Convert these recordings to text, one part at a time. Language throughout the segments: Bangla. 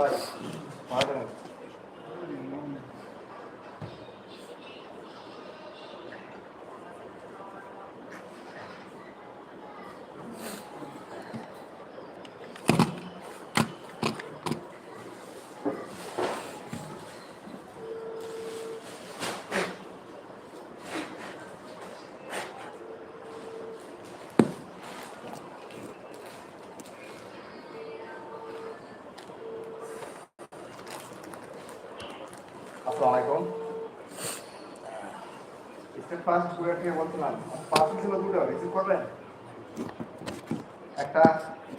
ভাই ভালো থাকেন। আসসালামু আলাইকুম স্টেট ফার্স্ট কুরিয়ার থেকে বলছিলাম পার্সেল ছিল দুটো রিসিভ করবেন একটা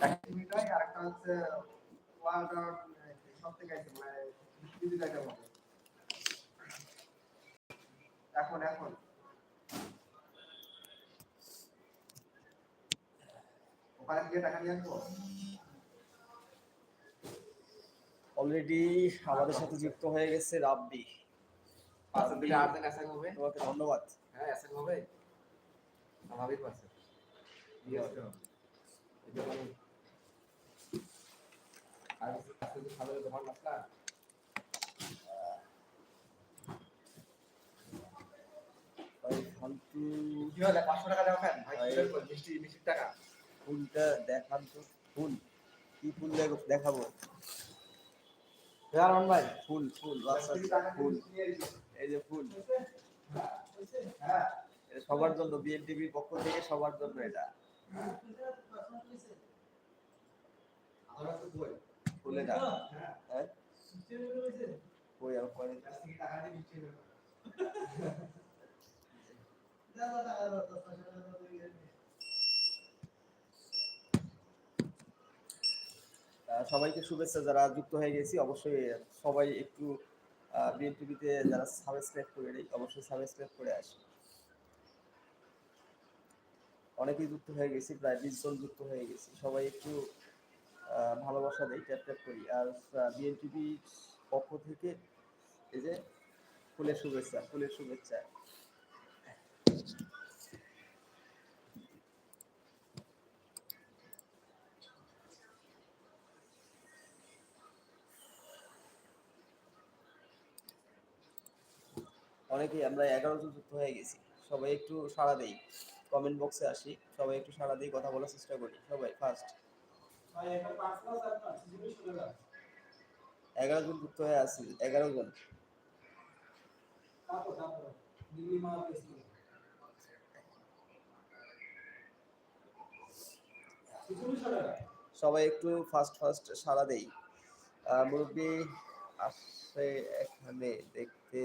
অ্যাক্টিভিটাই আর একটা হচ্ছে ওয়ার্ল্ড সব থেকে আছে মানে বিদ্যুৎ আইটেম হবে এখন এখন ওখানে গিয়ে টাকা নিয়ে আসব অলরেডি আমাদের সাথে যুক্ত হয়ে গেছে রাব্বি। তোমাকে ধন্যবাদ। হ্যাঁ হবে। স্বাভাবিক আর কি হলো? পাঁচশো টাকা দেওয়া খান ভাই ভাই। কি করব? মিষ্টি মিষ্টির টাকা। ফুলটা দেখান তো। ফুল। কি ফুল দেখাবো? রান ভাই। ফুল ফুল আচ্ছা আচ্ছা, ফুল। এই যে ফুল। হ্যাঁ সবার জন্য বিএনটিভির পক্ষ থেকে সবার জন্য এটা। আমরা তো ফুলে না। হ্যাঁ? হ্যাঁ কই আর পরে টাকা দিয়ে মিষ্টি নেব আহ, সবাইকে শুভেচ্ছা, যারা যুক্ত হয়ে গেছি, অবশ্যই সবাই একটু বিএনটিভিতে যারা সাবস্ক্রাইব করে নেই, অবশ্যই সাবস্ক্রাইব করে আসি। অনেকেই যুক্ত হয়ে গেছি, প্রায় বিশ জন যুক্ত হয়ে গেছি। সবাই একটু ভালোবাসা দেই ট্যাপ ট্যাপ করি। আর বিএনটিভির পক্ষ থেকে এই যে ফুলের শুভেচ্ছা ফুলের শুভেচ্ছা। অনেকেই আমরা এগারো জন যুক্ত হয়ে গেছি। সবাই একটু সাড়া দেই। কমেন্ট বক্সে আসি। সবাই একটু সাড়া দিই কথা বলার চেষ্টা করি। সবাই ফার্স্ট এগারো জন যুক্ত হয়ে আছি। এগারো জন। সবাই একটু ফার্স্ট ফার্স্ট সাড়া দেই। মুরব্বী আসছে এখানে দেখতে।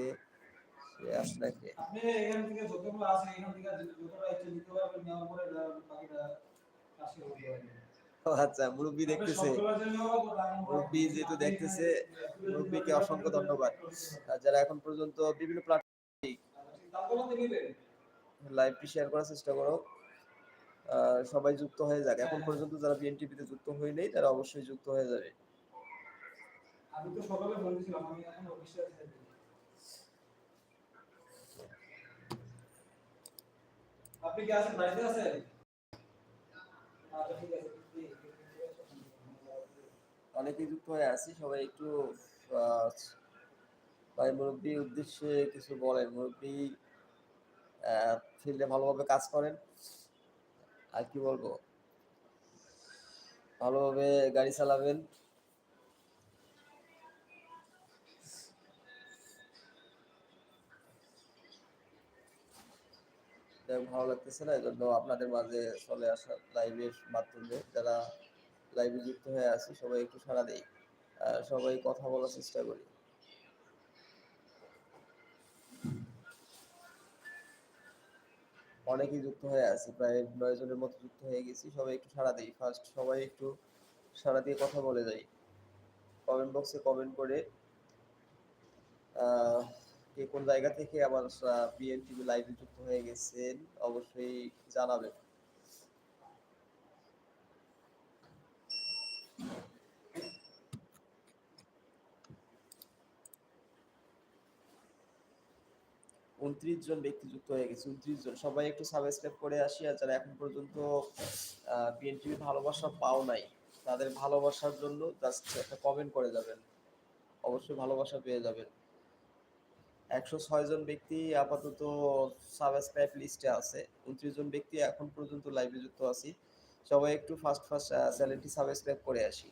সে আপনাকে আপনি এখান থেকে যতগুলো আছে এখান থেকে যতটা ইচ্ছে নিতে পারবেন নেওয়ার পরে বাকিটা কাজকে করতে আচ্ছা মুরব্বি দেখতেছে। মুরব্বি যেহেতু দেখতেছে মুরব্বিকে অসংখ্য ধন্যবাদ। যারা এখন পর্যন্ত বিভিন্ন প্ল্যাটফর্মে লাইভটি শেয়ার করার চেষ্টা করো। সবাই যুক্ত হয়ে যাক। এখন পর্যন্ত যারা বিএনটিভিতে যুক্ত হয়ে নেই তারা অবশ্যই যুক্ত হয়ে যাবে। আমি তো সকালে ফোন দিয়েছিলাম আমি এখন অফিসে আছি। আপনি কি আছেন? বাড়িতে আছেন? আচ্ছা যুক্ত হয়ে আছি, সবাই একটু ভাই মুরব্বীর উদ্দেশ্যে কিছু বলেন। মুরব্বী ফিল্ডে ভালোভাবে কাজ করেন? আর কি বলব? ভালোভাবে গাড়ি চালাবেন? যাই ভালো লাগতেছে না এই জন্য আপনাদের মাঝে চলে আসা লাইভের মাধ্যমে যারা লাইভে যুক্ত হয়ে আছি সবাই একটু দেই। আহ, সবাই কথা বলার চেষ্টা করি। অনেকেই যুক্ত হয়ে আছি প্রায় নয় জনের মতো যুক্ত হয়ে গেছি সবাই একটু সাড়া দিই। ফার্স্ট সবাই একটু সাড়া দিয়ে কথা বলে যাই। কমেন্ট বক্সে কমেন্ট করে আহ, কে কোন জায়গা থেকে আমার বিএনটিভি লাইভে যুক্ত হয়ে গেছেন, অবশ্যই জানাবেন। উনত্রিশ জন ব্যক্তি যুক্ত হয়ে গেছে, উনত্রিশ জন। সবাই একটু সাবস্ক্রাইব করে আসি, আর যারা এখন পর্যন্ত বিএনটিভি ভালোবাসা পাও নাই, তাদের ভালোবাসার জন্য জাস্ট একটা কমেন্ট করে যাবেন। অবশ্যই ভালোবাসা পেয়ে যাবেন। একশো ছয় জন ব্যক্তি আপাতত সাবস্ক্রাইব লিস্টে আছে। উনত্রিশ জন ব্যক্তি এখন পর্যন্ত লাইভে যুক্ত আছি। সবাই একটু ফার্স্ট ফার্স্ট চ্যানেলটি সাবস্ক্রাইব করে আসি।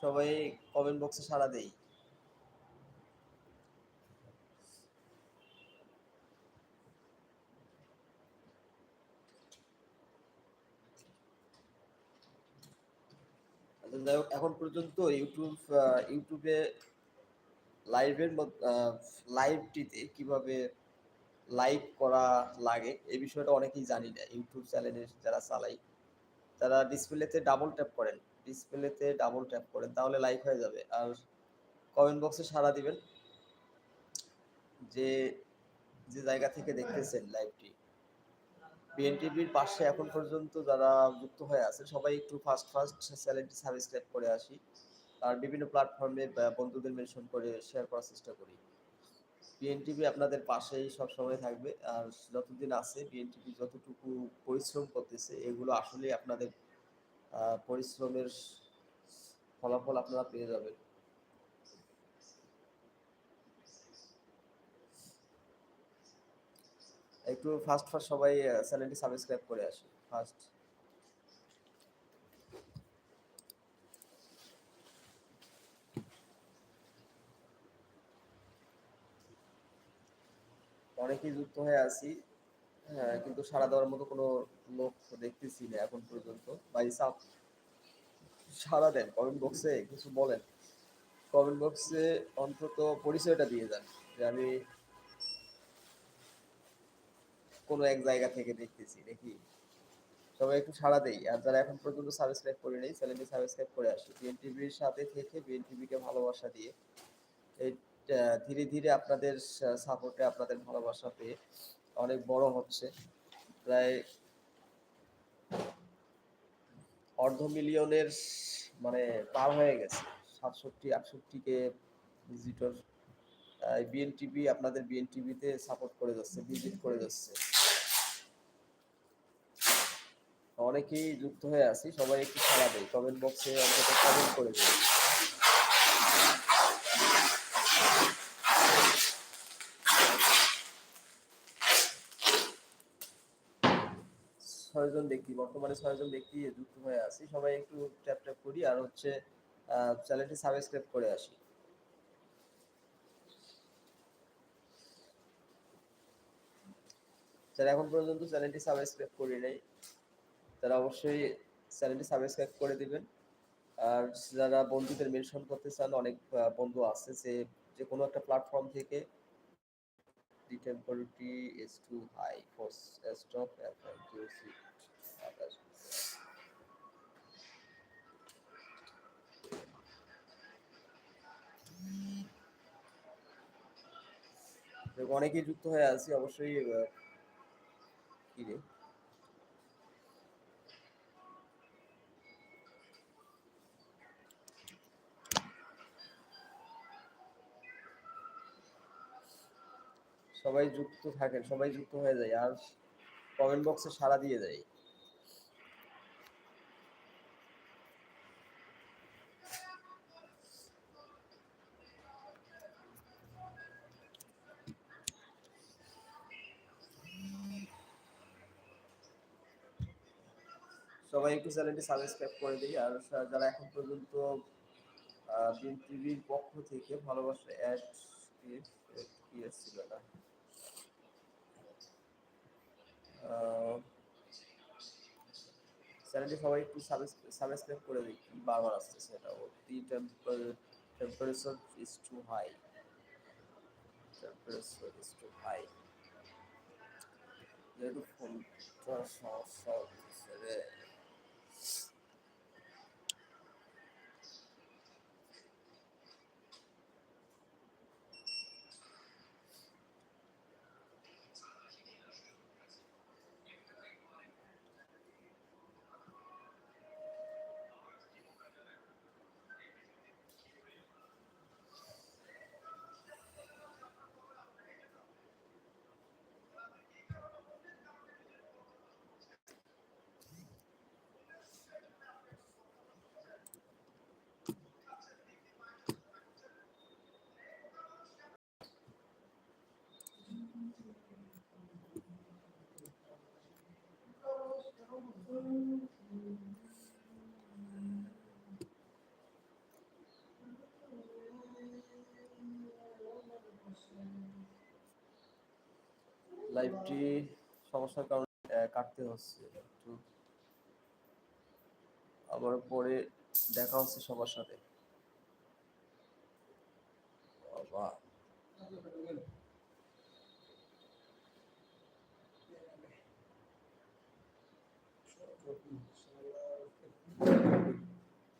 সবাই কমেন্ট বক্সে সাড়া দেই। যাই হোক, এখন পর্যন্ত ইউটিউব ইউটিউবে লাইভের লাইভটিতে কীভাবে লাইভ করা লাগে, এই বিষয়টা অনেকেই জানি না। ইউটিউব চ্যানেলে যারা চালাই, তারা ডিসপ্লেতে ডাবল ট্যাপ করেন। ডিসপ্লেতে ডাবল ট্যাপ করেন, তাহলে লাইভ হয়ে যাবে। আর কমেন্ট বক্সে সাড়া দিবেন যে যে জায়গা থেকে দেখতেছেন লাইভটি বিএনটিভির পাশে এখন পর্যন্ত যারা যুক্ত হয়ে আছে সবাই একটু ফার্স্ট ফার্স্ট চ্যানেলটি সাবস্ক্রাইব করে আসি। আর বিভিন্ন প্ল্যাটফর্মে বন্ধুদের মেনশন করে শেয়ার করার চেষ্টা করি। বিএনটিভি আপনাদের পাশেই সব সময় থাকবে। আর যতদিন আছে বিএনটিভি যতটুকু পরিশ্রম করতেছে, এগুলো আসলে আপনাদের পরিশ্রমের ফলাফল আপনারা পেয়ে যাবেন। একটু ফার্স্ট ফার্স্ট সবাই চ্যানেলটি সাবস্ক্রাইব করে আসি ফার্স্ট অনেকেই যুক্ত হয়ে আছি হ্যাঁ কিন্তু সাড়া দেওয়ার মতো কোনো লোক দেখতেছি না এখন পর্যন্ত। ভাই, সাপ, সাড়া দেন কমেন্ট বক্সে কিছু বলেন। কমেন্ট বক্সে অন্তত পরিচয়টা দিয়ে যান, যে আমি কোনো এক জায়গা থেকে দেখতেছি নাকি সবাই একটু সাড়া দেই। আর যারা এখন পর্যন্ত সাবস্ক্রাইব করে নেই, চ্যানেলটি সাবস্ক্রাইব করে আসি। বিএনটিভির সাথে থেকে বিএনটিভিকে ভালোবাসা দিয়ে এই ধীরে ধীরে আপনাদের সাপোর্টে আপনাদের ভালোবাসা পেয়ে অনেক বড় হচ্ছে। প্রায় অর্ধ মিলিয়নের মানে পার হয়ে গেছে। সাতষট্টি, আটষট্টি কে ভিজিটর বিএনটিভি আপনাদের বিএনটিভিতে সাপোর্ট করে যাচ্ছে ভিজিট করে যাচ্ছে। অনেকেই যুক্ত হয়ে আছি, সবাই একটু সাড়া দেয় কমেন্ট বক্সে অন্তত কমেন্ট করে দেয় ছয়জন ব্যক্তি, বর্তমানে ছয়জন ব্যক্তি যুক্ত হয়ে আছি, সবাই একটু ট্যাপ ট্যাপ করি, আর হচ্ছে চ্যানেলটি সাবস্ক্রাইব করে আসি। যারা এখন পর্যন্ত চ্যানেলটি সাবস্ক্রাইব করি নাই তারা অবশ্যই চ্যানেলটি সাবস্ক্রাইব করে দিবেন। আর যারা বন্ধুদের মেনশন করতে চান, অনেক বন্ধু আছে যে যে কোনো একটা প্ল্যাটফর্ম থেকে the temperature is too high for stop অনেকেই যুক্ত হয়ে আছি, অবশ্যই কি রে? সবাই যুক্ত থাকেন, সবাই যুক্ত হয়ে যায় আর কমেন্ট বক্সে সাড়া দিয়ে যায় সবাই একটু চ্যানেলটি সাবস্ক্রাইব করে দিই আর যারা এখন পর্যন্ত টিভির পক্ষ থেকে ভালোবাসা অ্যাড এসেছিল না আহ, চ্যানেলটি সবাই একটু সাবস্ক্রাইব করে দিই বারবার আসতেছে এটা অতি temperature is too high temperature is too high যেহেতু ফোনটা সমস্যা হচ্ছে লাইভটি সমস্যার কারণে কাটতে হচ্ছে। একটু আবার পরে দেখা হচ্ছে সবার সাথে। বাবা।